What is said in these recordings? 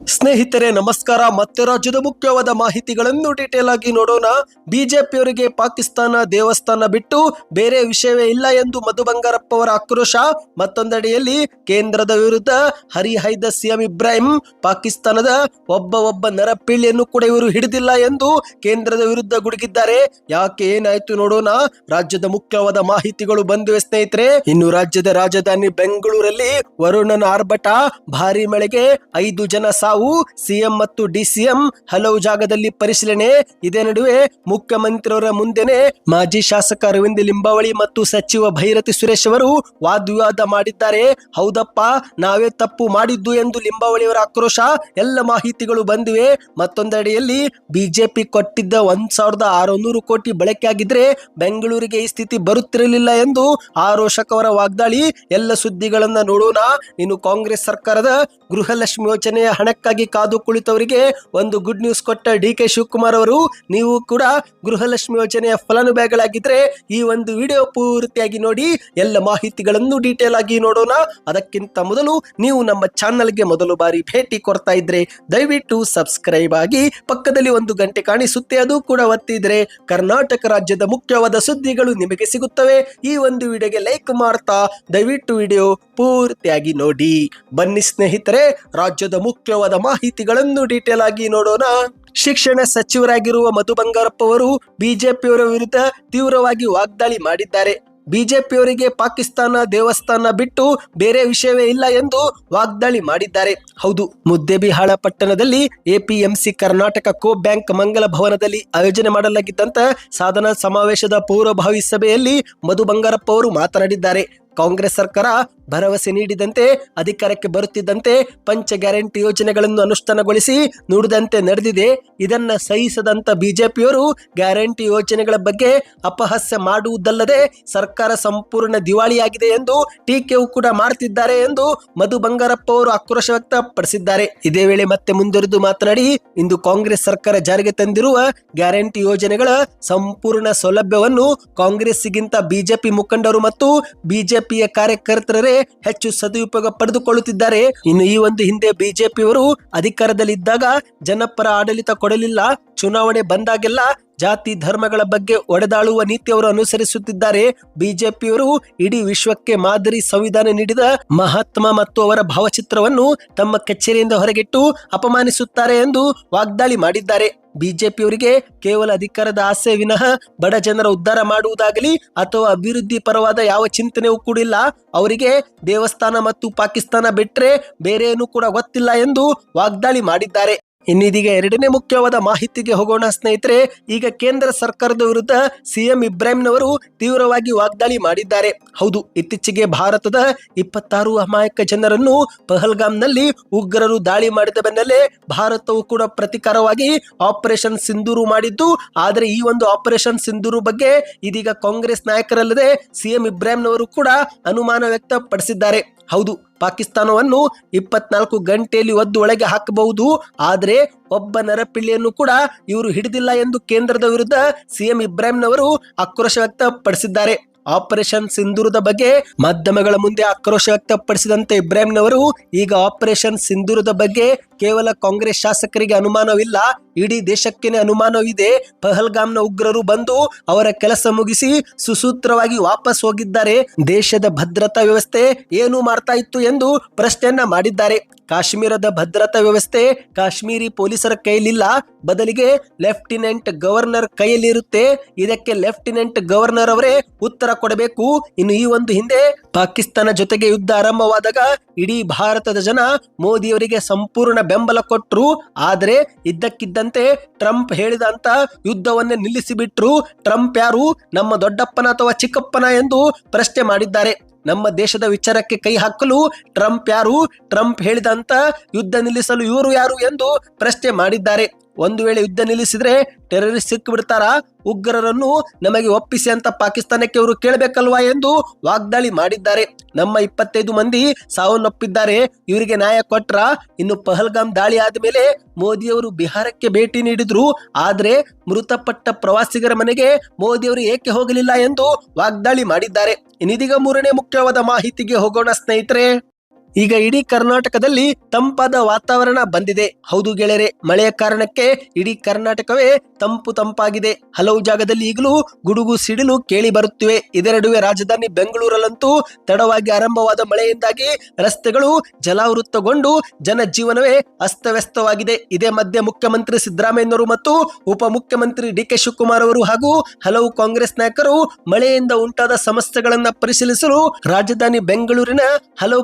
ಸ್ನೇಹಿತರೆ, ನಮಸ್ಕಾರ. ಮತ್ತೆ ರಾಜ್ಯದ ಮುಖ್ಯವಾದ ಮಾಹಿತಿಗಳನ್ನು ಡೀಟೇಲ್ ಆಗಿ ನೋಡೋಣ. ಬಿಜೆಪಿಯವರಿಗೆ ಪಾಕಿಸ್ತಾನ ದೇವಸ್ಥಾನ ಬಿಟ್ಟು ಬೇರೆ ವಿಷಯವೇ ಇಲ್ಲ ಎಂದು ಮಧು ಬಂಗಾರಪ್ಪ ಅವರ ಆಕ್ರೋಶ. ಮತ್ತೊಂದೆಡೆಯಲ್ಲಿ ಕೇಂದ್ರದ ವಿರುದ್ಧ ಹರಿಹೈದ ಸಿಎಂ ಇಬ್ರಾಹಿಂ ಪಾಕಿಸ್ತಾನದ ಒಬ್ಬ ಒಬ್ಬ ನರಪೀಳಿಯನ್ನು ಕೂಡ ಇವರು ಹಿಡಿದಿಲ್ಲ ಎಂದು ಕೇಂದ್ರದ ವಿರುದ್ಧ ಗುಡುಗಿದ್ದಾರೆ. ಯಾಕೆ ಏನಾಯ್ತು ನೋಡೋಣ. ರಾಜ್ಯದ ಮುಖ್ಯವಾದ ಮಾಹಿತಿಗಳು ಬಂದಿವೆ ಸ್ನೇಹಿತರೆ. ಇನ್ನು ರಾಜ್ಯದ ರಾಜಧಾನಿ ಬೆಂಗಳೂರಲ್ಲಿ ವರುಣನ ಆರ್ಭಟ. ಭಾರಿ ಮಳೆಗೆ ಐದು ಜನ ಸಾವು, ಸಿಎಂ ಮತ್ತು ಡಿಸಿಎಂ ಹಲವು ಜಾಗದಲ್ಲಿ ಪರಿಶೀಲನೆ. ಇದೇ ನಡುವೆ ಮುಖ್ಯಮಂತ್ರಿಯವರ ಮುಂದೆನೆ ಮಾಜಿ ಶಾಸಕ ಅರವಿಂದ ಲಿಂಬಾವಳಿ ಮತ್ತು ಸಚಿವ ಭೈರತಿ ಸುರೇಶ್ ಅವರು ವಾದ್ವಿವಾದ ಮಾಡಿದ್ದಾರೆ. ಹೌದಪ್ಪ, ನಾವೇ ತಪ್ಪು ಮಾಡಿದ್ದು ಎಂದು ಲಿಂಬಾವಳಿಯವರ ಆಕ್ರೋಶ, ಎಲ್ಲ ಮಾಹಿತಿಗಳು ಬಂದಿವೆ. ಮತ್ತೊಂದೆಡೆಯಲ್ಲಿ ಬಿಜೆಪಿ ಕೊಟ್ಟಿದ್ದ ಒಂದ್ ಸಾವಿರದ ಆರುನೂರು ಕೋಟಿ ಬಳಕೆಯಾಗಿದ್ರೆ ಬೆಂಗಳೂರಿಗೆ ಈ ಸ್ಥಿತಿ ಬರುತ್ತಿರಲಿಲ್ಲ ಎಂದು ಆರೋಷಕ್ ಅವರ ವಾಗ್ದಾಳಿ. ಎಲ್ಲ ಸುದ್ದಿಗಳನ್ನ ನೋಡೋಣ. ಇನ್ನು ಕಾಂಗ್ರೆಸ್ ಸರ್ಕಾರದ ಗೃಹಲಕ್ಷ್ಮಿ ಯೋಜನೆಯ ಹಣಕ್ಕಾಗಿ ಕಾದು ಕುಳಿತವರಿಗೆ ಒಂದು ಗುಡ್ ನ್ಯೂಸ್ ಕೊಟ್ಟ ಡಿ ಕೆ ಶಿವಕುಮಾರ್ ಅವರು, ನೀವು ಕೂಡ ಗೃಹಲಕ್ಷ್ಮಿ ಯೋಜನೆಯ ಫಲಾನುಭವಿಗಳಾಗಿದ್ರೆ ಈ ಒಂದು ವಿಡಿಯೋ ಪೂರ್ತಿಯಾಗಿ ನೋಡಿ, ಎಲ್ಲ ಮಾಹಿತಿಗಳನ್ನು ಡೀಟೇಲ್ ಆಗಿ ನೋಡೋಣ. ಅದಕ್ಕಿಂತ ಮೊದಲು ನೀವು ನಮ್ಮ ಚಾನಲ್ಗೆ ಮೊದಲು ಬಾರಿ ಭೇಟಿ ಕೊಡ್ತಾ ಇದ್ರೆ, ದಯವಿಟ್ಟು ಸಬ್ಸ್ಕ್ರೈಬ್ ಆಗಿ ಪಕ್ಕದಲ್ಲಿ ಒಂದು ಗಂಟೆ ಕಾಣಿಸುತ್ತೆ, ಅದು ಕೂಡ ಒತ್ತಿದ್ರೆ ಕರ್ನಾಟಕ ರಾಜ್ಯದ ಮುಖ್ಯವಾದ ಸುದ್ದಿಗಳು ನಿಮಗೆ ಸಿಗುತ್ತವೆ. ಈ ಒಂದು ವಿಡಿಯೋಗೆ ಲೈಕ್ ಮಾಡ್ತಾ, ದಯವಿಟ್ಟು ವಿಡಿಯೋ ಪೂರ್ತಿಯಾಗಿ ನೋಡಿ. ಬನ್ನಿ ಸ್ನೇಹಿತರೆ, ರಾಜ್ಯದ ಮುಖ್ಯವಾದ ಮಾಹಿತಿಗಳನ್ನು ಡೀಟೇಲ್ ಆಗಿ ನೋಡೋಣ. ಶಿಕ್ಷಣ ಸಚಿವರಾಗಿರುವ ಮಧು ಬಂಗಾರಪ್ಪ ಅವರು ಬಿಜೆಪಿಯವರ ವಿರುದ್ಧ ತೀವ್ರವಾಗಿ ವಾಗ್ದಾಳಿ ಮಾಡಿದ್ದಾರೆ. ಬಿಜೆಪಿಯವರಿಗೆ ಪಾಕಿಸ್ತಾನ ದೇವಸ್ಥಾನ ಬಿಟ್ಟು ಬೇರೆ ವಿಷಯವೇ ಇಲ್ಲ ಎಂದು ವಾಗ್ದಾಳಿ ಮಾಡಿದ್ದಾರೆ. ಹೌದು, ಮುದ್ದೆಬಿಹಾಳ ಪಟ್ಟಣದಲ್ಲಿ ಎಪಿಎಂಸಿ ಕರ್ನಾಟಕ ಕೋ ಬ್ಯಾಂಕ್ ಮಂಗಲ ಭವನದಲ್ಲಿ ಆಯೋಜನೆ ಮಾಡಲಾಗಿದ್ದಂತ ಸಾಧನಾ ಸಮಾವೇಶದ ಪೂರ್ವಭಾವಿ ಸಭೆಯಲ್ಲಿ ಮಧು ಬಂಗಾರಪ್ಪ ಅವರು ಮಾತನಾಡಿದ್ದಾರೆ. ಕಾಂಗ್ರೆಸ್ ಸರ್ಕಾರ ಭರವಸೆ ನೀಡಿದಂತೆ, ಅಧಿಕಾರಕ್ಕೆ ಬರುತ್ತಿದ್ದಂತೆ ಪಂಚ ಗ್ಯಾರಂಟಿ ಯೋಜನೆಗಳನ್ನು ಅನುಷ್ಠಾನಗೊಳಿಸಿ ನುಡಿದಂತೆ ನಡೆದಿದೆ. ಇದನ್ನ ಸಹಿಸದಂತ ಬಿಜೆಪಿಯವರು ಗ್ಯಾರಂಟಿ ಯೋಜನೆಗಳ ಬಗ್ಗೆ ಅಪಹಾಸ್ಯ ಮಾಡುವುದಲ್ಲದೆ ಸರ್ಕಾರ ಸಂಪೂರ್ಣ ದಿವಾಳಿಯಾಗಿದೆ ಎಂದು ಟೀಕೆಯು ಕೂಡ ಮಾಡ್ತಿದ್ದಾರೆ ಎಂದು ಮಧು ಬಂಗಾರಪ್ಪ ಅವರು ಆಕ್ರೋಶ ವ್ಯಕ್ತಪಡಿಸಿದ್ದಾರೆ. ಇದೇ ವೇಳೆ ಮತ್ತೆ ಮುಂದುವರಿದು ಮಾತನಾಡಿ, ಇಂದು ಕಾಂಗ್ರೆಸ್ ಸರ್ಕಾರ ಜಾರಿಗೆ ತಂದಿರುವ ಗ್ಯಾರಂಟಿ ಯೋಜನೆಗಳ ಸಂಪೂರ್ಣ ಸೌಲಭ್ಯವನ್ನು ಕಾಂಗ್ರೆಸ್ಗಿಂತ ಬಿಜೆಪಿ ಮುಖಂಡರು ಮತ್ತು ಬಿಜೆಪಿಯ ಕಾರ್ಯಕರ್ತರೇ ಹೆಚ್ಚು ಸದುಪಯೋಗ ಪಡೆದುಕೊಳ್ಳುತ್ತಿದ್ದಾರೆ. ಇನ್ನು ಈ ಒಂದು ಹಿಂದೆ ಬಿಜೆಪಿಯವರು ಅಧಿಕಾರದಲ್ಲಿದ್ದಾಗ ಜನಪರ ಆಡಳಿತ ಕೊಡಲಿಲ್ಲ. ಚುನಾವಣೆ ಬಂದಾಗೆಲ್ಲ ಜಾತಿ ಧರ್ಮಗಳ ಬಗ್ಗೆ ಒಡೆದಾಳುವ ನೀತಿಯವರು ಅನುಸರಿಸುತ್ತಿದ್ದಾರೆ. ಬಿಜೆಪಿಯವರು ಇಡೀ ವಿಶ್ವಕ್ಕೆ ಮಾದರಿ ಸಂವಿಧಾನ ನೀಡಿದ ಮಹಾತ್ಮ ಮತ್ತು ಅವರ ಭಾವಚಿತ್ರವನ್ನು ತಮ್ಮ ಕಚೇರಿಯಿಂದ ಹೊರಗಿಟ್ಟು ಅಪಮಾನಿಸುತ್ತಾರೆ ಎಂದು ವಾಗ್ದಾಳಿ ಮಾಡಿದ್ದಾರೆ. ಬಿಜೆಪಿಯವರಿಗೆ ಕೇವಲ ಅಧಿಕಾರದ ಆಸೆ ವಿನಃ ಬಡ ಜನರ ಉದ್ಧಾರ ಮಾಡುವುದಾಗಲಿ ಅಥವಾ ಅಭಿವೃದ್ಧಿ ಪರವಾದ ಯಾವ ಚಿಂತನೆಯೂ ಕೂಡ ಇಲ್ಲ. ಅವರಿಗೆ ದೇವಸ್ಥಾನ ಮತ್ತು ಪಾಕಿಸ್ತಾನ ಬಿಟ್ಟರೆ ಬೇರೆ ಕೂಡ ಗೊತ್ತಿಲ್ಲ ಎಂದು ವಾಗ್ದಾಳಿ ಮಾಡಿದ್ದಾರೆ. ಇನ್ನು ಇದೀಗ ಎರಡನೇ ಮುಖ್ಯವಾದ ಮಾಹಿತಿಗೆ ಹೋಗೋಣ ಸ್ನೇಹಿತರೆ, ಈಗ ಕೇಂದ್ರ ಸರ್ಕಾರದ ವಿರುದ್ಧ ಸಿಎಂ ಇಬ್ರಾಹಿಂನವರು ತೀವ್ರವಾಗಿ ವಾಗ್ದಾಳಿ ಮಾಡಿದ್ದಾರೆ. ಹೌದು, ಇತ್ತೀಚೆಗೆ ಭಾರತದ ಇಪ್ಪತ್ತಾರು ಅಮಾಯಕ ಜನರನ್ನು ಪಹಲ್ಗಾಮ್ನಲ್ಲಿ ಉಗ್ರರು ದಾಳಿ ಮಾಡಿದ ಬೆನ್ನಲ್ಲೇ ಭಾರತವು ಕೂಡ ಪ್ರತಿಕಾರವಾಗಿ ಆಪರೇಷನ್ ಸಿಂಧೂರು ಮಾಡಿದ್ದು, ಆದರೆ ಈ ಒಂದು ಆಪರೇಷನ್ ಸಿಂಧೂರು ಬಗ್ಗೆ ಇದೀಗ ಕಾಂಗ್ರೆಸ್ ನಾಯಕರಲ್ಲದೆ ಸಿಎಂ ಇಬ್ರಾಹಿಂನವರು ಕೂಡ ಅನುಮಾನ ವ್ಯಕ್ತಪಡಿಸಿದ್ದಾರೆ. ಹೌದು ಪಾಕಿಸ್ತಾನವನ್ನು ಇಪ್ಪತ್ನಾಲ್ಕು ಗಂಟೆಯಲ್ಲಿ ಒದ್ದು ಒಳಗೆ ಹಾಕಬಹುದು. ಆದರೆ ಒಬ್ಬ ನರಪಿಳ್ಳಿಯನ್ನು ಕೂಡ ಇವರು ಹಿಡಿದಿಲ್ಲ ಎಂದು ಕೇಂದ್ರದ ವಿರುದ್ಧ ಸಿಎಂ ಇಬ್ರಾಹಿಂನವರು ಆಕ್ರೋಶ ವ್ಯಕ್ತಪಡಿಸಿದ್ದಾರೆ. ಆಪರೇಷನ್ ಸಿಂಧೂರದ ಬಗ್ಗೆ ಮಾಧ್ಯಮಗಳ ಮುಂದೆ ಆಕ್ರೋಶ ವ್ಯಕ್ತಪಡಿಸಿದಂತೆ ಇಬ್ರಾಹಿಂನವರು, ಈಗ ಆಪರೇಷನ್ ಸಿಂಧೂರದ ಬಗ್ಗೆ ಕೇವಲ ಕಾಂಗ್ರೆಸ್ ಶಾಸಕರಿಗೆ ಅನುಮಾನವಿಲ್ಲ, ಇಡೀ ದೇಶಕ್ಕೇನೆ ಅನುಮಾನವಿದೆ. ಪಹಲ್ಗಾಮ್ನ ಉಗ್ರರು ಬಂದು ಅವರ ಕೆಲಸ ಮುಗಿಸಿ ಸುಸೂತ್ರವಾಗಿ ವಾಪಸ್ ಹೋಗಿದ್ದಾರೆ. ದೇಶದ ಭದ್ರತಾ ವ್ಯವಸ್ಥೆ ಏನು ಮಾಡ್ತಾ ಇತ್ತು ಎಂದು ಪ್ರಶ್ನೆಯನ್ನ ಮಾಡಿದ್ದಾರೆ. ಕಾಶ್ಮೀರದ ಭದ್ರತಾ ವ್ಯವಸ್ಥೆ ಕಾಶ್ಮೀರಿ ಪೊಲೀಸರ ಕೈಯಲ್ಲಿಲ್ಲ. ಬದಲಿಗೆ ಲೆಫ್ಟಿನೆಂಟ್ ಗವರ್ನರ್ ಕೈಯಲ್ಲಿರುತ್ತೆ. ಇದಕ್ಕೆ ಲೆಫ್ಟಿನೆಂಟ್ ಗವರ್ನರ್ ಅವರೇ ಉತ್ತರ ಕೊಡಬೇಕು. ಇನ್ನು ಈ ಒಂದು ಹಿಂದೆ ಪಾಕಿಸ್ತಾನ ಜೊತೆಗೆ ಯುದ್ಧ ಆರಂಭವಾದಾಗ ಇಡೀ ಭಾರತದ ಜನ ಮೋದಿಯವರಿಗೆ ಸಂಪೂರ್ಣ ಬೆಂಬಲ ಕೊಟ್ಟರು ಆದರೆ ಇದ್ದಕ್ಕಿದ್ದಂತೆ ಟ್ರಂಪ್ ಹೇಳಿದಂತ ಯುದ್ಧವನ್ನೇ ನಿಲ್ಲಿಸಿಬಿಟ್ರು. ಟ್ರಂಪ್ ಯಾರು? ನಮ್ಮ ದೊಡ್ಡಪ್ಪನ ಅಥವಾ ಚಿಕ್ಕಪ್ಪನ ಎಂದು ಪ್ರಶ್ನೆ ಮಾಡಿದ್ದಾರೆ. ನಮ್ಮ ದೇಶದ ವಿಚಾರಕ್ಕೆ ಕೈ ಹಾಕಲು ಟ್ರಂಪ್ ಯಾರು? ಟ್ರಂಪ್ ಹೇಳಿದಂತ ಯುದ್ಧ ನಿಲ್ಲಿಸಲು ಇವರು ಯಾರು ಎಂದು ಪ್ರಶ್ನೆ ಮಾಡಿದ್ದಾರೆ. ಒಂದು ವೇಳೆ ಯುದ್ಧ ನಿಲ್ಲಿಸಿದ್ರೆ ಟೆರರಿಸ್ಟ್ ಸಿಕ್ಕು ಬಿಡ್ತಾರ ಉಗ್ರರನ್ನು ನಮಗೆ ಒಪ್ಪಿಸಿ ಅಂತ ಪಾಕಿಸ್ತಾನಕ್ಕೆ ಅವರು ಕೇಳಬೇಕಲ್ವಾ ಎಂದು ವಾಗ್ದಾಳಿ ಮಾಡಿದ್ದಾರೆ. ನಮ್ಮ ಇಪ್ಪತ್ತೈದು ಮಂದಿ ಸಾವನ್ನಪ್ಪಿದ್ದಾರೆ. ಇವರಿಗೆ ನ್ಯಾಯ ಕೊಟ್ರ ಇನ್ನು ಪಹಲ್ಗಾಮ್ ದಾಳಿ ಆದ್ಮೇಲೆ ಮೋದಿಯವರು ಬಿಹಾರಕ್ಕೆ ಭೇಟಿ ನೀಡಿದ್ರು. ಆದ್ರೆ ಮೃತಪಟ್ಟ ಪ್ರವಾಸಿಗರ ಮನೆಗೆ ಮೋದಿಯವರು ಏಕೆ ಹೋಗಲಿಲ್ಲ ಎಂದು ವಾಗ್ದಾಳಿ ಮಾಡಿದ್ದಾರೆ. ಇನ್ನಿದೀಗ ಮೂರನೇ ಮುಖ್ಯವಾದ ಮಾಹಿತಿಗೆ ಹೋಗೋಣ ಸ್ನೇಹಿತರೆ. ಈಗ ಇಡೀ ಕರ್ನಾಟಕದಲ್ಲಿ ತಂಪಾದ ವಾತಾವರಣ ಬಂದಿದೆ. ಹೌದು ಗೆಳೆಯರೆ, ಮಳೆಯ ಕಾರಣಕ್ಕೆ ಇಡೀ ಕರ್ನಾಟಕವೇ ತಂಪು ತಂಪಾಗಿದೆ. ಹಲವು ಜಾಗದಲ್ಲಿ ಈಗಲೂ ಗುಡುಗು ಸಿಡಿಲು ಕೇಳಿ ಬರುತ್ತಿವೆ. ಇದರ ನಡುವೆ ರಾಜಧಾನಿ ಬೆಂಗಳೂರಲ್ಲಂತೂ ತಡವಾಗಿ ಆರಂಭವಾದ ಮಳೆಯಿಂದಾಗಿ ರಸ್ತೆಗಳು ಜಲಾವೃತ್ತಗೊಂಡು ಜನಜೀವನವೇ ಅಸ್ತವ್ಯಸ್ತವಾಗಿದೆ. ಇದೇ ಮಧ್ಯೆ ಮುಖ್ಯಮಂತ್ರಿ ಸಿದ್ದರಾಮಯ್ಯನವರು ಮತ್ತು ಉಪಮುಖ್ಯಮಂತ್ರಿ ಡಿ ಕೆ ಶಿವಕುಮಾರ್ ಅವರು ಹಾಗೂ ಹಲವು ಕಾಂಗ್ರೆಸ್ ನಾಯಕರು ಮಳೆಯಿಂದ ಉಂಟಾದ ಸಮಸ್ಯೆಗಳನ್ನ ಪರಿಶೀಲಿಸಲು ರಾಜಧಾನಿ ಬೆಂಗಳೂರಿನ ಹಲವು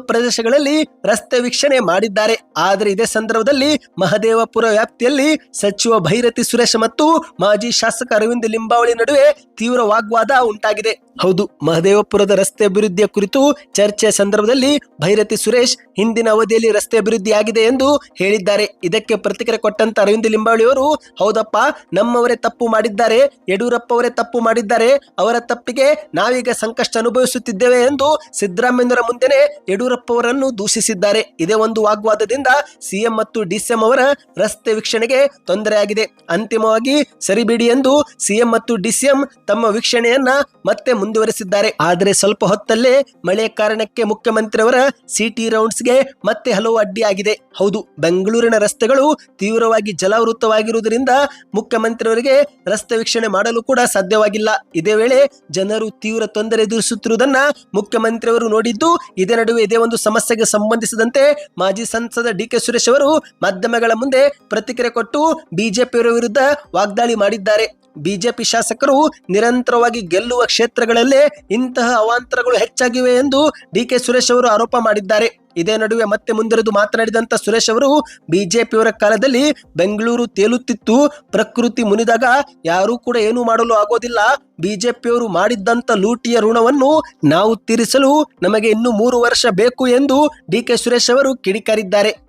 ಪ್ರದೇಶಗಳಲ್ಲಿ ರಸ್ತೆ ವೀಕ್ಷಣೆ ಮಾಡಿದ್ದಾರೆ. ಆದರೆ ಇದೇ ಸಂದರ್ಭದಲ್ಲಿ ಮಹದೇವಪುರ ವ್ಯಾಪ್ತಿಯಲ್ಲಿ ಸಚಿವ ಭೈರತಿ ಸುರೇಶ್ ಮತ್ತು ಮಾಜಿ ಶಾಸಕ ಅರವಿಂದ್ ಲಿಂಬಾವಳಿ ನಡುವೆ ತೀವ್ರ ವಾಗ್ವಾದ ಉಂಟಾಗಿದೆ. ಹೌದು, ಮಹದೇವಪುರದ ರಸ್ತೆ ಅಭಿವೃದ್ಧಿಯ ಕುರಿತು ಚರ್ಚೆ ಸಂದರ್ಭದಲ್ಲಿ ಭೈರತಿ ಸುರೇಶ್ ಹಿಂದಿನ ಅವಧಿಯಲ್ಲಿ ರಸ್ತೆ ಅಭಿವೃದ್ಧಿಯಾಗಿದೆ ಎಂದು ಹೇಳಿದ್ದಾರೆ. ಇದಕ್ಕೆ ಪ್ರತಿಕ್ರಿಯೆ ಕೊಟ್ಟಂತ ಅರವಿಂದ್ ಲಿಂಬಾವಳಿ ಅವರು, ಹೌದಪ್ಪ, ನಮ್ಮವರೇ ತಪ್ಪು ಮಾಡಿದ್ದಾರೆ ಯಡಿಯೂರಪ್ಪ ಅವರೇ ತಪ್ಪು ಮಾಡಿದ್ದಾರೆ, ಅವರ ತಪ್ಪಿಗೆ ನಾವೀಗ ಸಂಕಷ್ಟ ಅನುಭವಿಸುತ್ತಿದ್ದೇವೆ ಎಂದು ಸಿದ್ದರಾಮಯ್ಯರ ಮುಂದೆನೆ ಯಡಿಯೂರಪ್ಪ ಅವರನ್ನು ದೂಷಿಸಿದ್ದಾರೆ. ಇದೇ ಒಂದು ವಾಗ್ವಾದದಿಂದ ಸಿಎಂ ಮತ್ತು ಡಿಸಿಎಂ ಅವರ ರಸ್ತೆ ವೀಕ್ಷಣೆಗೆ ತೊಂದರೆಯಾಗಿದೆ ಅಂತಿಮವಾಗಿ ಸರಿಬಿಡಿ ಎಂದು ಸಿಎಂ ಮತ್ತು ಡಿಸಿಎಂ ತಮ್ಮ ವೀಕ್ಷಣೆಯನ್ನ ಮತ್ತೆ ಮುಂದುವರೆಸಿದ್ದಾರೆ. ಆದರೆ ಸ್ವಲ್ಪ ಹೊತ್ತಲ್ಲೇ ಮಳೆ ಕಾರಣಕ್ಕೆ ಮುಖ್ಯಮಂತ್ರಿಯವರ ಸಿಟಿ ರೌಂಡ್ಸ್ಗೆ ಮತ್ತೆ ಹಲವು ಅಡ್ಡಿಯಾಗಿದೆ ಹೌದು, ಬೆಂಗಳೂರಿನ ರಸ್ತೆಗಳು ತೀವ್ರವಾಗಿ ಜಲಾವೃತವಾಗಿರುವುದರಿಂದ ಮುಖ್ಯಮಂತ್ರಿಯವರಿಗೆ ರಸ್ತೆ ವೀಕ್ಷಣೆ ಮಾಡಲು ಕೂಡ ಸಾಧ್ಯವಾಗಿಲ್ಲ. ಇದೇ ವೇಳೆ ಜನರು ತೀವ್ರ ತೊಂದರೆ ಎದುರಿಸುತ್ತಿರುವುದನ್ನ ಮುಖ್ಯಮಂತ್ರಿಯವರು ನೋಡಿದ್ದು, ಇದೇ ನಡುವೆ ಇದೇ ಒಂದು ಸಮಸ್ಯೆಗೆ ಸಂಬಂಧಿಸಿದಂತೆ ಮಾಜಿ ಸಂಸದ ಡಿ ಕೆ ಸುರೇಶ್ ಅವರು ಮಾಧ್ಯಮಗಳ ಮುಂದೆ ಪ್ರತಿಕ್ರಿಯೆ ಕೊಟ್ಟು ಬಿಜೆಪಿಯವರ ವಿರುದ್ಧ ವಾಗ್ದಾಳಿ ಮಾಡಿದ್ದಾರೆ. ಬಿಜೆಪಿ ಶಾಸಕರು ನಿರಂತರವಾಗಿ ಗೆಲ್ಲುವ ಕ್ಷೇತ್ರಗಳಲ್ಲೇ ಇಂತಹ ಅವಾಂತರಗಳು ಹೆಚ್ಚಾಗಿವೆ ಎಂದು ಡಿ ಕೆ ಸುರೇಶ್ ಅವರು ಆರೋಪ ಮಾಡಿದ್ದಾರೆ. ಇದೇ ನಡುವೆ ಮತ್ತೆ ಮುಂದರೆದು ಮಾತನಾಡಿದಂತ ಸುರೇಶ್ ಅವರು, ಬಿಜೆಪಿಯವರ ಕಾಲದಲ್ಲಿ ಬೆಂಗಳೂರು ತೇಲುತ್ತಿತ್ತು, ಪ್ರಕೃತಿ ಮುನಿದಾಗ ಯಾರೂ ಕೂಡ ಏನೂ ಮಾಡಲು ಆಗೋದಿಲ್ಲ. ಬಿಜೆಪಿಯವರು ಮಾಡಿದ್ದಂತ ಲೂಟಿಯ ಋಣವನ್ನು ನಾವು ತೀರಿಸಲು ನಮಗೆ ಇನ್ನು ಮೂರು ವರ್ಷ ಬೇಕು ಎಂದು ಡಿ ಕೆ ಸುರೇಶ್ ಅವರು ಕಿಡಿಕಾರಿದ್ದಾರೆ.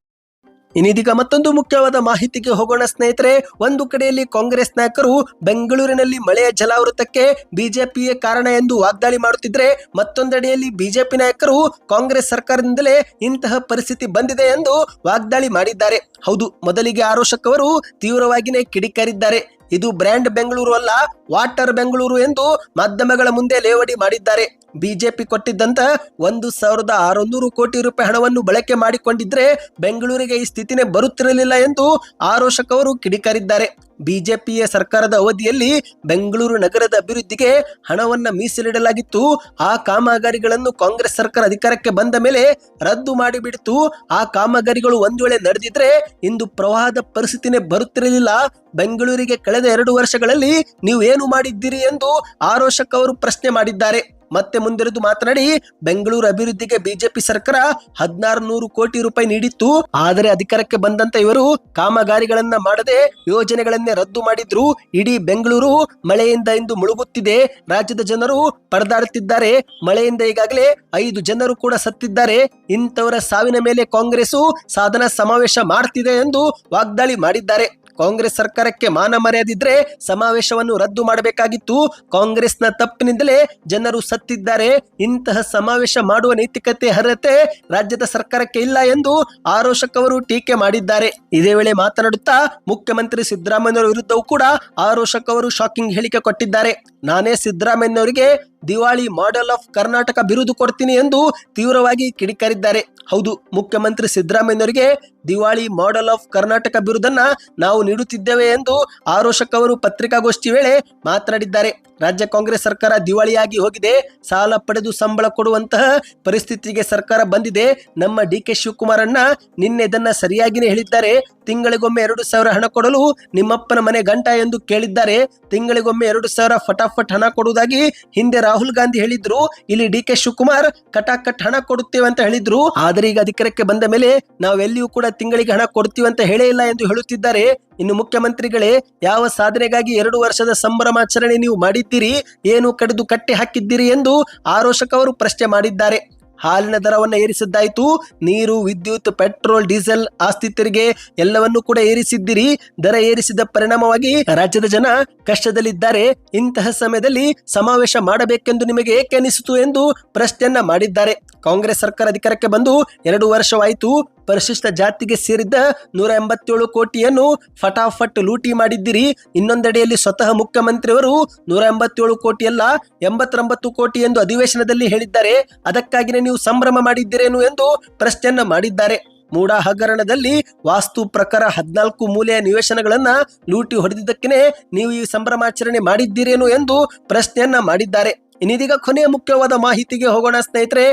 ಇನ್ನಿದೀಗ ಮತ್ತೊಂದು ಮುಖ್ಯವಾದ ಮಾಹಿತಿಗೆ ಹೋಗೋಣ ಸ್ನೇಹಿತರೆ, ಒಂದು ಕಡೆಯಲ್ಲಿ ಕಾಂಗ್ರೆಸ್ ನಾಯಕರು ಬೆಂಗಳೂರಿನಲ್ಲಿ ಮಳೆಯ ಜಲಾವೃತಕ್ಕೆ ಬಿಜೆಪಿಯೇ ಕಾರಣ ಎಂದು ವಾಗ್ದಾಳಿ ಮಾಡುತ್ತಿದ್ರೆ, ಮತ್ತೊಂದೆಡೆಯಲ್ಲಿ ಬಿಜೆಪಿ ನಾಯಕರು ಕಾಂಗ್ರೆಸ್ ಸರ್ಕಾರದಿಂದಲೇ ಇಂತಹ ಪರಿಸ್ಥಿತಿ ಬಂದಿದೆ ಎಂದು ವಾಗ್ದಾಳಿ ಮಾಡಿದ್ದಾರೆ. ಹೌದು, ಮೊದಲಿಗೆ ಆರೋಶಕ್ ಅವರು ತೀವ್ರವಾಗಿಯೇ ಕಿಡಿಕಾರಿದ್ದಾರೆ. ಇದು ಬ್ರ್ಯಾಂಡ್ ಬೆಂಗಳೂರು ಅಲ್ಲ, ವಾಟರ್ ಬೆಂಗಳೂರು ಎಂದು ಮಾಧ್ಯಮಗಳ ಮುಂದೆ ಲೇವಡಿ ಮಾಡಿದ್ದಾರೆ. ಬಿಜೆಪಿ ಕೊಟ್ಟಿದ್ದಂತ ಒಂದು ಸಾವಿರದ ಆರುನೂರು ಕೋಟಿ ರೂಪಾಯಿ ಹಣವನ್ನು ಬಳಕೆ ಮಾಡಿಕೊಂಡಿದ್ರೆ ಬೆಂಗಳೂರಿಗೆ ಈ ಸ್ಥಿತಿನೇ ಬರುತ್ತಿರಲಿಲ್ಲ ಎಂದು ಆರೋಶಕ್ ಅವರು ಕಿಡಿಕಾರಿದ್ದಾರೆ. ಬಿಜೆಪಿಯ ಸರ್ಕಾರದ ಅವಧಿಯಲ್ಲಿ ಬೆಂಗಳೂರು ನಗರದ ಅಭಿವೃದ್ಧಿಗೆ ಹಣವನ್ನ ಮೀಸಲಿಡಲಾಗಿತ್ತು. ಆ ಕಾಮಗಾರಿಗಳನ್ನು ಕಾಂಗ್ರೆಸ್ ಸರ್ಕಾರ ಅಧಿಕಾರಕ್ಕೆ ಬಂದ ಮೇಲೆ ರದ್ದು ಮಾಡಿಬಿಡ್ತು. ಆ ಕಾಮಗಾರಿಗಳು ಒಂದು ವೇಳೆ ನಡೆದಿದ್ರೆ ಇಂದು ಪ್ರವಾಹದ ಪರಿಸ್ಥಿತಿನೇ ಬರುತ್ತಿರಲಿಲ್ಲ. ಬೆಂಗಳೂರಿಗೆ ಕಳೆದ ಎರಡು ವರ್ಷಗಳಲ್ಲಿ ನೀವು ಏನು ಮಾಡಿದ್ದೀರಿ ಎಂದು ಆರೋಶಕ್ ಅವರು ಪ್ರಶ್ನೆ ಮಾಡಿದ್ದಾರೆ. ಮತ್ತೆ ಮುಂದಿರಿದು ಮಾತನಾಡಿ, ಬೆಂಗಳೂರು ಅಭಿವೃದ್ಧಿಗೆ ಬಿಜೆಪಿ ಸರ್ಕಾರ ಹದಿನಾರು ನೂರು ಕೋಟಿ ರೂಪಾಯಿ ನೀಡಿತ್ತು. ಆದರೆ ಅಧಿಕಾರಕ್ಕೆ ಬಂದಂತ ಇವರು ಕಾಮಗಾರಿಗಳನ್ನ ಮಾಡದೆ ಯೋಜನೆಗಳನ್ನೇ ರದ್ದು ಮಾಡಿದ್ರು. ಇಡೀ ಬೆಂಗಳೂರು ಮಳೆಯಿಂದ ಇಂದು ಮುಳುಗುತ್ತಿದೆ. ರಾಜ್ಯದ ಜನರು ಪರದಾಡುತ್ತಿದ್ದಾರೆ. ಮಳೆಯಿಂದ ಈಗಾಗಲೇ ಐದು ಜನರು ಕೂಡ ಸತ್ತಿದ್ದಾರೆ. ಇಂಥವರ ಸಾವಿನ ಮೇಲೆ ಕಾಂಗ್ರೆಸ್ ಸಾಧನ ಸಮಾವೇಶ ಮಾಡ್ತಿದೆ ಎಂದು ವಾಗ್ದಾಳಿ ಮಾಡಿದ್ದಾರೆ. ಕಾಂಗ್ರೆಸ್ ಸರ್ಕಾರಕ್ಕೆ ಮಾನ ಮರ್ಯಾದಿದ್ರೆ ಸಮಾವೇಶವನ್ನು ರದ್ದು ಮಾಡಬೇಕಾಗಿತ್ತು. ಕಾಂಗ್ರೆಸ್ನ ತಪ್ಪಿನಿಂದಲೇ ಜನರು ಸತ್ತಿದ್ದಾರೆ. ಇಂತಹ ಸಮಾವೇಶ ಮಾಡುವ ನೈತಿಕತೆ ಅರ್ಹತೆ ರಾಜ್ಯದ ಸರ್ಕಾರಕ್ಕೆ ಇಲ್ಲ ಎಂದು ಆರೋಶಕ್ ಅವರು ಟೀಕೆ ಮಾಡಿದ್ದಾರೆ. ಇದೇ ವೇಳೆ ಮಾತನಾಡುತ್ತಾ ಮುಖ್ಯಮಂತ್ರಿ ಸಿದ್ದರಾಮಯ್ಯ ವಿರುದ್ಧವೂ ಕೂಡ ಆರೋಶಕ್ ಅವರು ಶಾಕಿಂಗ್ ಹೇಳಿಕೆ ಕೊಟ್ಟಿದ್ದಾರೆ. ನಾನೇ ಸಿದ್ದರಾಮಯ್ಯನವರಿಗೆ ದಿವಾಳಿ ಮಾಡೆಲ್ ಆಫ್ ಕರ್ನಾಟಕ ಬಿರುದು ಕೊಡ್ತೀನಿ ಎಂದು ತೀವ್ರವಾಗಿ ಕಿಡಿಕಾರಿದ್ದಾರೆ. ಹೌದು, ಮುಖ್ಯಮಂತ್ರಿ ಸಿದ್ದರಾಮಯ್ಯನವರಿಗೆ ದಿವಾಳಿ ಮಾಡೆಲ್ ಆಫ್ ಕರ್ನಾಟಕ ಬಿರುದನ್ನ ನಾವು ನೀಡುತ್ತಿದ್ದೇವೆ ಎಂದು ಆರೋಶಕ್ ಅವರು ಪತ್ರಿಕಾಗೋಷ್ಠಿ ವೇಳೆ ಮಾತನಾಡಿದ್ದಾರೆ. ರಾಜ್ಯ ಕಾಂಗ್ರೆಸ್ ಸರ್ಕಾರ ದಿವಾಳಿಯಾಗಿ ಹೋಗಿದೆ. ಸಾಲ ಪಡೆದು ಸಂಬಳ ಕೊಡುವಂತಹ ಪರಿಸ್ಥಿತಿಗೆ ಸರ್ಕಾರ ಬಂದಿದೆ. ನಮ್ಮ ಡಿ ಕೆ ಶಿವಕುಮಾರ್ ಅಣ್ಣ ನಿನ್ನೆ ಇದನ್ನ ಸರಿಯಾಗಿನೇ ಹೇಳಿದ್ದಾರೆ. ತಿಂಗಳಿಗೊಮ್ಮೆ ಎರಡು ಸಾವಿರ ಹಣ ಕೊಡಲು ನಿಮ್ಮಪ್ಪನ ಮನೆ ಗಂಟ ಎಂದು ಕೇಳಿದ್ದಾರೆ. ತಿಂಗಳಿಗೊಮ್ಮೆ ಎರಡು ಸಾವಿರ ಫಟಾಫಟ್ ಹಣ ಕೊಡುವುದಾಗಿ ಹಿಂದೆ ರಾಹುಲ್ ಗಾಂಧಿ ಹೇಳಿದ್ರು, ಇಲ್ಲಿ ಡಿ ಕೆ ಶಿವಕುಮಾರ್ ಕಟಾಕಟ್ ಹಣ ಕೊಡುತ್ತೇವೆ ಅಂತ ಹೇಳಿದ್ರು. ಆದರೆ ಈಗ ಅಧಿಕಾರಕ್ಕೆ ಬಂದ ಮೇಲೆ ನಾವೆಲ್ಲಿಯೂ ಕೂಡ ತಿಂಗಳಿಗೆ ಹಣ ಕೊಡ್ತೀವಿ ಅಂತ ಹೇಳೇ ಇಲ್ಲ ಎಂದು ಹೇಳುತ್ತಿದ್ದಾರೆ. ಇನ್ನು ಮುಖ್ಯಮಂತ್ರಿಗಳೇ, ಯಾವ ಸಾಧನೆಗಾಗಿ ಎರಡು ವರ್ಷದ ಸಂಭ್ರಮಾಚರಣೆ ನೀವು ಮಾಡಿದ್ದೀರಿ? ಏನು ಕಡಿದು ಕಟ್ಟೆ ಹಾಕಿದ್ದೀರಿ ಎಂದು ಆರೋಶಕ್ ಅವರು ಪ್ರಶ್ನೆ ಮಾಡಿದ್ದಾರೆ. ಹಾಲಿನ ದರವನ್ನು ಏರಿಸಿದ್ದಾಯ್ತು. ನೀರು, ವಿದ್ಯುತ್, ಪೆಟ್ರೋಲ್, ಡೀಸೆಲ್ ಆಸ್ತಿ ತೆರಿಗೆ ಎಲ್ಲವನ್ನೂ ಕೂಡ ಏರಿಸಿದ್ದೀರಿ. ದರ ಏರಿಸಿದ ಪರಿಣಾಮವಾಗಿ ರಾಜ್ಯದ ಜನ ಕಷ್ಟದಲ್ಲಿದ್ದಾರೆ. ಇಂತಹ ಸಮಯದಲ್ಲಿ ಸಮಾವೇಶ ಮಾಡಬೇಕೆಂದು ನಿಮಗೆ ಏಕೆ ಅನಿಸಿತು ಎಂದು ಪ್ರಶ್ನೆಯನ್ನ ಮಾಡಿದ್ದಾರೆ. ಕಾಂಗ್ರೆಸ್ ಸರ್ಕಾರ ಅಧಿಕಾರಕ್ಕೆ ಬಂದು ಎರಡು ವರ್ಷವಾಯಿತು. ಪರಿಶಿಷ್ಟ ಜಾತಿಗೆ ಸೇರಿದ್ದ ನೂರ ಎಂಬತ್ತೇಳು ಕೋಟಿಯನ್ನು ಫಟಾಫಟ್ ಲೂಟಿ ಮಾಡಿದ್ದೀರಿ. ಇನ್ನೊಂದೆಡೆಯಲ್ಲಿ ಸ್ವತಃ ಮುಖ್ಯಮಂತ್ರಿಯವರು ನೂರ ಎಂಬತ್ತೇಳು ಕೋಟಿ ಅಲ್ಲ ಎಂಬತ್ತೊಂಬತ್ತು ಕೋಟಿ ಎಂದು ಅಧಿವೇಶನದಲ್ಲಿ ಹೇಳಿದ್ದಾರೆ. ಅದಕ್ಕಾಗಿನೇ ನೀವು ಸಂಭ್ರಮ ಮಾಡಿದ್ದೀರೇನು ಎಂದು ಪ್ರಶ್ನೆಯನ್ನ ಮಾಡಿದ್ದಾರೆ. ಮೂಡಾ ಹಗರಣದಲ್ಲಿ ವಾಸ್ತು ಪ್ರಕಾರ ಹದಿನಾಲ್ಕು ಮೂಲೆಯ ನಿವೇಶನಗಳನ್ನ ಲೂಟಿ ಹೊಡೆದಿದ್ದಕ್ಕೆ ನೀವು ಈ ಸಂಭ್ರಮಾಚರಣೆ ಮಾಡಿದ್ದೀರೇನು ಎಂದು ಪ್ರಶ್ನೆಯನ್ನ ಮಾಡಿದ್ದಾರೆ. ಇನ್ನಿದೀಗ ಕೊನೆಯ ಮುಖ್ಯವಾದ ಮಾಹಿತಿಗೆ ಹೋಗೋಣ ಸ್ನೇಹಿತರೆ.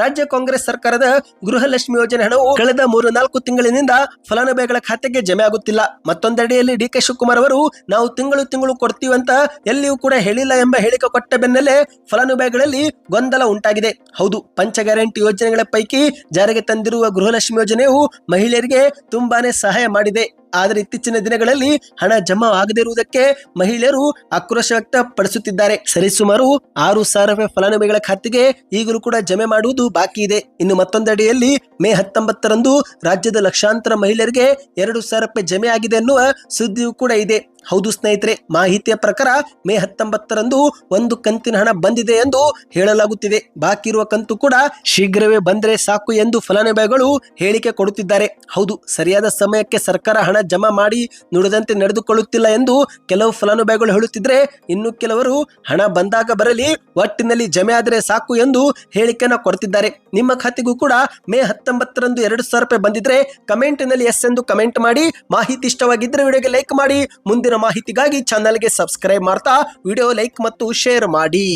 ರಾಜ್ಯ ಕಾಂಗ್ರೆಸ್ ಸರ್ಕಾರದ ಗೃಹಲಕ್ಷ್ಮಿ ಯೋಜನೆ ಹಣವು ಕಳೆದ ಮೂರು ನಾಲ್ಕು ತಿಂಗಳಿನಿಂದ ಫಲಾನುಭವಿಗಳ ಖಾತೆಗೆ ಜಮೆ ಆಗುತ್ತಿಲ್ಲ. ಮತ್ತೊಂದೆಡೆಯಲ್ಲಿ ಡಿ ಕೆ ಶಿವಕುಮಾರ್ ಅವರು, ನಾವು ತಿಂಗಳು ತಿಂಗಳು ಕೊಡ್ತೀವಿ ಅಂತ ಎಲ್ಲಿಯೂ ಕೂಡ ಹೇಳಿಲ್ಲ ಎಂಬ ಹೇಳಿಕೆ ಕೊಟ್ಟ ಬೆನ್ನಲ್ಲೇ ಫಲಾನುಭವಿಗಳಲ್ಲಿ ಗೊಂದಲ ಉಂಟಾಗಿದೆ. ಹೌದು, ಪಂಚ ಗ್ಯಾರಂಟಿ ಯೋಜನೆಗಳ ಪೈಕಿ ಜಾರಿಗೆ ತಂದಿರುವ ಗೃಹಲಕ್ಷ್ಮಿ ಯೋಜನೆಯು ಮಹಿಳೆಯರಿಗೆ ತುಂಬಾನೇ ಸಹಾಯ ಮಾಡಿದೆ. ಆದರೆ ಇತ್ತೀಚಿನ ದಿನಗಳಲ್ಲಿ ಹಣ ಜಮಾ ಆಗದೇ ಇರುವುದಕ್ಕೆ ಮಹಿಳೆಯರು ಆಕ್ರೋಶ ವ್ಯಕ್ತಪಡಿಸುತ್ತಿದ್ದಾರೆ. ಸರಿಸುಮಾರು ಆರು ಸಾವಿರ ರೂಪಾಯಿ ಫಲಾನುಭವಿಗಳ ಖಾತೆಗೆ ಈಗಲೂ ಕೂಡ ಜಮೆ ಮಾಡುವುದು ಬಾಕಿ ಇದೆ. ಇನ್ನು ಮತ್ತೊಂದಡಿಯಲ್ಲಿ ಮೇ ಹತ್ತೊಂಬತ್ತರಂದು ರಾಜ್ಯದ ಲಕ್ಷಾಂತರ ಮಹಿಳೆಯರಿಗೆ ಎರಡು ಸಾವಿರ ರೂಪಾಯಿ ಜಮೆ ಆಗಿದೆ ಎನ್ನುವ ಸುದ್ದಿಯೂ ಕೂಡ ಇದೆ. ಹೌದು ಸ್ನೇಹಿತರೆ, ಮಾಹಿತಿಯ ಪ್ರಕಾರ ಮೇ ಹತ್ತೊಂಬತ್ತರಂದು ಒಂದು ಕಂತಿನ ಹಣ ಬಂದಿದೆ ಎಂದು ಹೇಳಲಾಗುತ್ತಿದೆ. ಬಾಕಿ ಇರುವ ಕಂತು ಕೂಡ ಶೀಘ್ರವೇ ಬಂದರೆ ಸಾಕು ಎಂದು ಫಲಾನುಭವಿಗಳು ಹೇಳಿಕೆ ಕೊಡುತ್ತಿದ್ದಾರೆ. ಹೌದು, ಸರಿಯಾದ ಸಮಯಕ್ಕೆ ಸರ್ಕಾರ ಹಣ ಜಮಾ ಮಾಡಿ ನುಡಿದಂತೆ ನಡೆದುಕೊಳ್ಳುತ್ತಿಲ್ಲ ಎಂದು ಕೆಲವು ಫಲಾನುಭವಿಗಳು ಹೇಳುತ್ತಿದ್ರೆ, ಇನ್ನು ಕೆಲವರು ಹಣ ಬಂದಾಗ ಬರಲಿ, ಒಟ್ಟಿನಲ್ಲಿ ಜಮೆ ಆದರೆ ಸಾಕು ಎಂದು ಹೇಳಿಕೆಯನ್ನು ಕೊಡ್ತಿದ್ದಾರೆ ನಿಮ್ಮ ಖಾತೆಗೂ ಕೂಡ ಮೇ ಹತ್ತೊಂಬತ್ತರಂದು ಎರಡು ಸಾವಿರ ರೂಪಾಯಿ ಬಂದಿದ್ರೆ ಕಮೆಂಟ್ನಲ್ಲಿ ಎಸ್ ಎಂದು ಕಮೆಂಟ್ ಮಾಡಿ, ಮಾಹಿತಿ ಇಷ್ಟವಾಗಿದ್ದರೆ ವಿಡಿಯೋಗೆ ಲೈಕ್ ಮಾಡಿ ಮುಂದಿನ ಮಾಹಿತಿಗಾಗಿ ಚಾನಲ್ಗೆ ಸಬ್ಸ್ಕ್ರೈಬ್ ಮಾಡ್ತಾ ವಿಡಿಯೋ ಲೈಕ್ ಮತ್ತು ಶೇರ್ ಮಾಡಿ.